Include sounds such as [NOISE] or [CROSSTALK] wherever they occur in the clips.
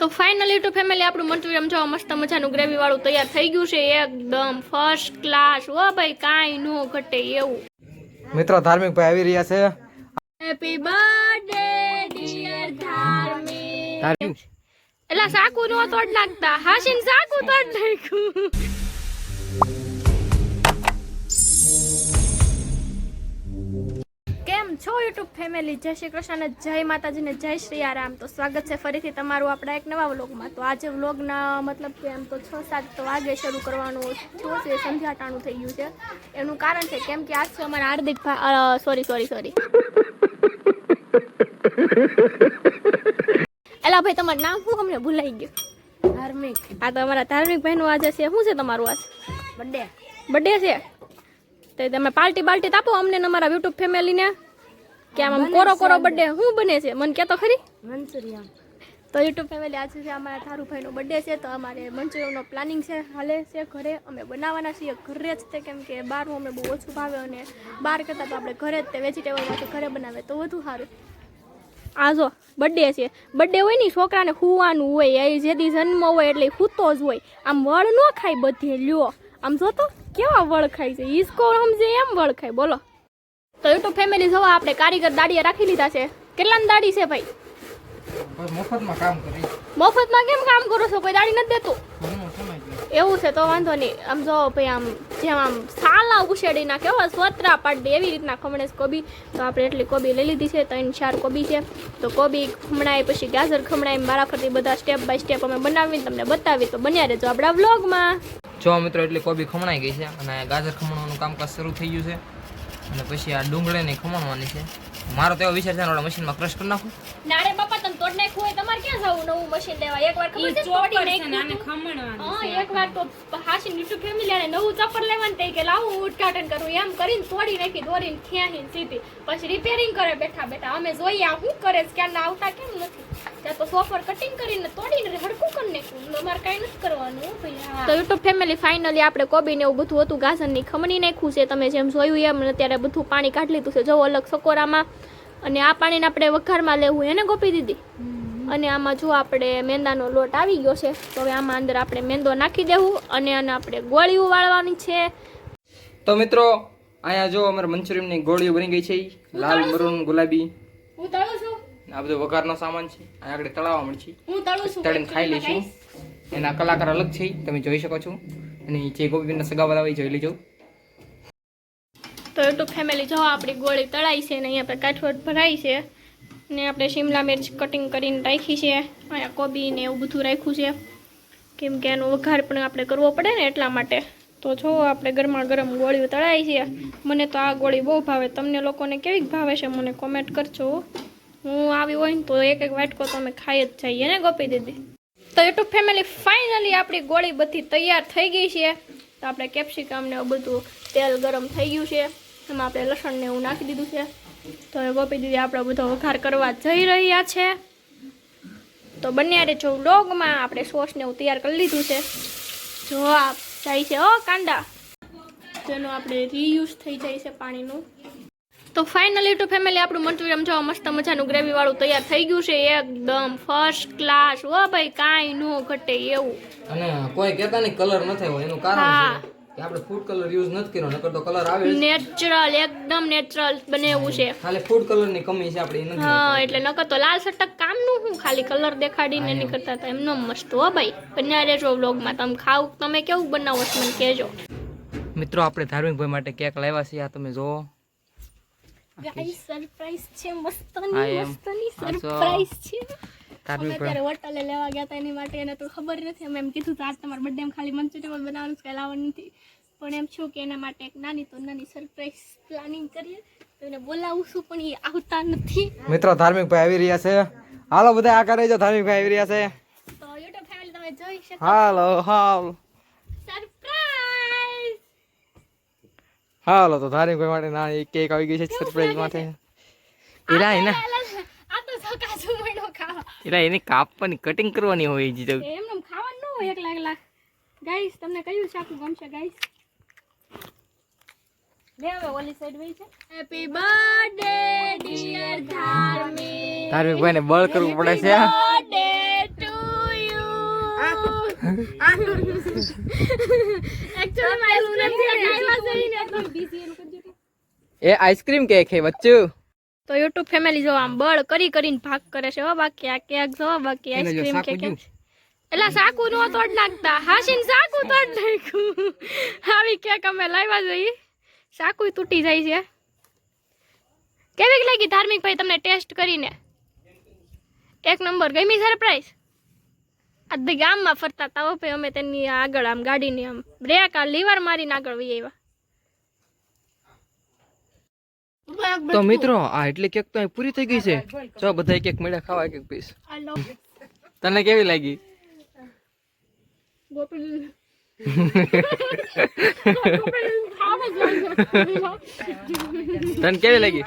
તો finally two family આપણું મંચુરિયમ જો મસ્ત મજાનું ગ્રેવી વાળું તૈયાર થઈ ગયું છે. એકદમ ફર્સ્ટ ક્લાસ હો ભાઈ કાંઈ નો ઘટે એવું. મિત્રો ધાર્મિક ભાઈ આવી રહ્યા છે. હેપી બર્થડે ડિયર ધાર્મિક. એલા સાકુ નો તોડ નાખતા. હાસીન સાકુ તોડ નાખ્યું છો યુટ્યુબ ફેમિલી? જય શ્રી કૃષ્ણ જય માતાજી ને જય શ્રી આરામ. તો સ્વાગત છે ફરીથી તમારું આપણા એક નવા વ્લોગમાં. તો આજે વ્લોગના મતલબ કે એમ તો છ સાત વાગે શરૂ કરવાનું છું છે સંધ્યાટાણું થઈ ગયું છે. એનું કારણ છે કેમ કે આજ છે અમારા હાર્દિક સોરી સોરી સોરી એલા ભાઈ તમારું નામ શું અમને ભૂલાઈ ગયું? ધાર્મિક. આ તો અમારા ધાર્મિક ભાઈનું આજે છે. શું છે તમારું આજ? બર્થડે. બર્થડે છે? તો તમે પાર્ટી બાલ્ટી આપો અમને અમારા યુટ્યુબ ફેમિલીને. કે આમ કોરો કોરો બર્થડે શું બને છે? મને કહેતો ખરી? મંચુરિયન તો યુટ્યુબ ફેમિલી આજે છે અમારા થારુભાઈનો બર્થડે છે તો અમારે મંચુરિયનનો પ્લાનિંગ છે હાલે છે ઘરે. અમે બનાવવાના છીએ ઘરે જ તે કેમ કે બહારનું અમે બહુ ઓછું ભાવે અને બહાર કરતાં તો આપણે ઘરે જ તે વેજીટેબલમાંથી ઘરે બનાવે તો વધુ સારું. આ જો બર્થડે છે. બર્થડે હોય ને છોકરાને ખુવાનું હોય એ જે દી જન્મ હોય એટલે સૂતો જ હોય. આમ વળ ન ખાય બધે લ્યો. આમ જો તો કેવા વળ ખાય છે ઈસકો સમજે એમ વળ ખાય બોલો. તો યુટ્યુબ ફેમિલી જોવા આપણે કારીગર દાડીએ રાખી લીધા છે. કેટલાની દાડી છે ભાઈ? મફતમાં કામ કરી. મફતમાં કેમ કામ કરો છો? કોઈ દાડી નથી દેતું? એવું છે તો વાંધો નહીં. આમ જો ભાઈ આમ જેમ આમ સાલા ઉછેડી નાખે હો સ્વતરા પાડી એવી રીતના ખમણેસ કોબી. તો આપણે એટલી કોબી લઈ લીધી છે ત્રણ ચાર કોબી છે. તો કોબી ખમણાય પછી ગાજર ખમણાય મારા ફરતી બધા સ્ટેપ બાય સ્ટેપ અમે બનાવીને તમને બતાવી તો બન્યા રહેજો આપણા વ્લોગમાં જો મિત્રો એટલી કોબી ખમણાઈ ગઈ છે અને ગાજર ખમણવાનું કામકાજ શરૂ થઈ ગયું છે. અને પછી આ ડુંગળીને ખમણવાની છે. મારો તો એવો વિચાર છે ઓલા મશીનમાં ક્રશ કરી નાખું. નારે બાપા તમે તોડ નાખ્યું હોય તમારે ક્યાં જવું નવું મશીન લેવા? એકવાર ખબર છે તોડી નાખ્યું હા એકવાર તો હાસી યુટ્યુબ ફેમિલી આને નવું ચપ્પલ લેવાનું તે કે લાવું ઉદઘાટન કરું. એમ કરીને તોડી નાખી દોરીને ખેંચીને સીધી. પછી રિપેરિંગ કરે બેઠા બેઠા. અમે જોઈએ આ શું કરે છે ક્યાં આવતા કેમ નથી. ત્યાં તો સોફર કટિંગ કરીને તોડીને હડકું કરી અમારે કાંઈ નથી કરવાનું તો યુટ્યુબ ફેમિલી ફાઇનલી આપણે કોબી એવું બધું હતું ગાજરની ખમણી નાખ્યું છે તમે જેમ જોયું એમ અત્યારે બધું પાણી કાઢી લીધું છે જો અલગ સકોરામાં. અને આ પાણીને આપણે વઘારમાં લેવું એને ગોપી દીધી અને આમાં જો આપણે મેંદાનો લોટ આવી ગયો છે તો હવે આમાં અંદર આપણે મેંદો નાખી દેવું અને આને આપણે ગોળીઓ વાળવાની છે. તો મિત્રો અહીંયા જો અમારે મંચુરિયમની ગોળીઓ બની ગઈ છે લાલ મરૂન ગુલાબી. આ બધો વઘારનો સામાન છે. અહીંયા આગળ તળાવવા મળશે. તળીને ખાઈ લઈશું. એના કલાકાર અલગ છે તમે જોઈ શકો છો. અને જે સગાવાલા હોય એ જોઈ લેજો. તો યુટ્યુબ ફેમિલી જો આપણી ગોળી તળાઈ છે ને અહીંયા આપણે કાઠવટ ભરાઈ છે. ને આપણે શિમલા મિર્ચ કટિંગ કરીને રાખી છે. અહીંયા કોબી ને એવું બધું રાખ્યું છે. કેમ કે એનો વઘાર પણ આપણે કરવો પડે ને એટલા માટે. તો જો આપણે ગરમા ગરમ ગોળીઓ તળાઈ છે. મને તો આ ગોળી બહુ ભાવે. તમને લોકોને કેવી ભાવે છે? મને કોમેન્ટ કરજો. હું આવી હોય ને તો એક એક વાટકો તો અમે ખાઈ જ જઈએ, ને ગોપી દીદી? તો યુટ્યુબ ફેમિલી ફાઇનલી આપણી ગોળી બધી તૈયાર થઈ ગઈ છે. તો આપણે કેપ્સિકમ ને એવું બધું તેલ ગરમ થઈ ગયું છે. એમાં આપણે લસણ ને એવું નાખી દીધું છે. તો હવે ગોપી દીદી આપણો બધો વઘાર કરવા જઈ રહ્યા છે. તો બંને જો ડોગમાં આપણે સોસ ને એવું તૈયાર કરી લીધું છે. જો આ જાય છે ઓ કાંડા જેનો આપણે રીયુઝ થઈ જાય છે પાણીનું. તો ફાઇનલી ટુ ફેમિલી આપણું મંચુરિયમ જો મસ્ત મજાનું ગ્રેવી વાળું તૈયાર થઈ ગયું છે. એકદમ ફર્સ્ટ ક્લાસ હો ભાઈ કાંઈ નો ઘટે એવું. અને કોઈ કહેતા નહીં કલર ન થયો એનું કારણ છે કે આપણે ફૂડ કલર યુઝ નથી કર્યો નકર તો કલર આવે નેચરલ એકદમ નેચરલ બનેવું છે. ખાલી ફૂડ કલરની કમી છે આપણે નથી હા એટલે નકર તો લાલ સટક કામનું હું ખાલી કલર દેખાડીને નહીં કરતા હતા એમનો મસ્ત હો ભાઈ. બન્યા રહેજો વ્લોગમાં તમે ખાવ તમે કેવું બનાવો છો મને કહેજો. મિત્રો આપણે ધાર્મિક ભાઈ માટે કેક લાવ્યા છે આ તમે જોવો ગાઈસ સરપ્રાઈઝ છે મસ્તની મસ્તની સરપ્રાઈઝ છે. અમે અત્યારે હોટલે લેવા ગયા હતા એની માટે એને તો ખબર નથી. અમે એમ કીધું તો આજ તમારા બર્થડે ખાલી મંચુરિયન બનાવવાનું છે, લાવવાનું નથી. પણ એમ છું કે એના માટે એક નાની તો નાની સરપ્રાઈઝ પ્લાનિંગ કરીએ. તો એને બોલાવું છું પણ એ આવતા નથી. મિત્રો ધાર્મિક ભાઈ આવી રહ્યા છે. હાલો બધા આ કરે જો ધાર્મિક ભાઈ આવી રહ્યા છે. તો યુટ્યુબ ફેમિલી તમે જોઈ શકો હાલો હાલો સરપ્રાઈઝ હાલો તો ધાર્મિક ભાઈ માટે ના એક કેક આવી ગઈ છે સરપ્રાઈઝ માટે. એલા એના આ તો સકાશું મહિનો ખાવા. એલા એની કાપવાની કટિંગ કરવાની હોય જી તો. એમને ખાવાનું ન હોય એકલા એકલા. ગાઈસ તમને કયું શાકું ગમશે ગાઈસ લે હવે ઓલી સાઈડ વહી છે. હેપી બર્થડે ડિયર ધાર્મિક. ધાર્મિક ભાઈ બળ કરવું પડે છે બર્થડે ટુ [LAUGHS] [LAUGHS] એ આઈસ્ક્રીમ કે હે બચ્ચું? તો યુટ્યુબ ફેમિલી જો આમ બળ કરી કરીને ભાગ કરે છે હો બાકી આ કેક જો બાકી આઈસ્ક્રીમ કે કેક એટલે સાકુ નો તોડ નાખતા. હાશીન સાકુ તોડ નાખ્યું. આવી કેક અમે લાવ્યા જોઈએ સાકુ તૂટી જાય છે. કેવી લાગી ધાર્મિક ભાઈ તમને ટેસ્ટ કરીને? એક નંબર ગમી સરપ્રાઈઝ આ ગામમાં ફરતા તાવો ભાઈ. અમે તેની આગળ આમ ગાડીની આમ બ્રેક આ લીવર મારીને આગળ વહી આવ્યા. તો મિત્રો આ એટલી કેક તો અહીં પૂરી થઈ ગઈ છે. જો બધા કેક મળ્યા ખાવા એક એક પીસ તને કેવી લાગી? તને કેવી લાગી?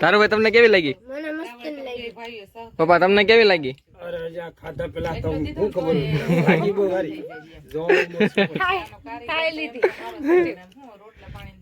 તારું ભાઈ તમને કેવી લાગી? પપ્પા તમને કેવી લાગી? અરે ખાધા પેલા તો હું ખબર લાગી બહુ સારી. જો [LAUGHS] ખાઈ લીધી. [LAUGHS] રોટલા પાણી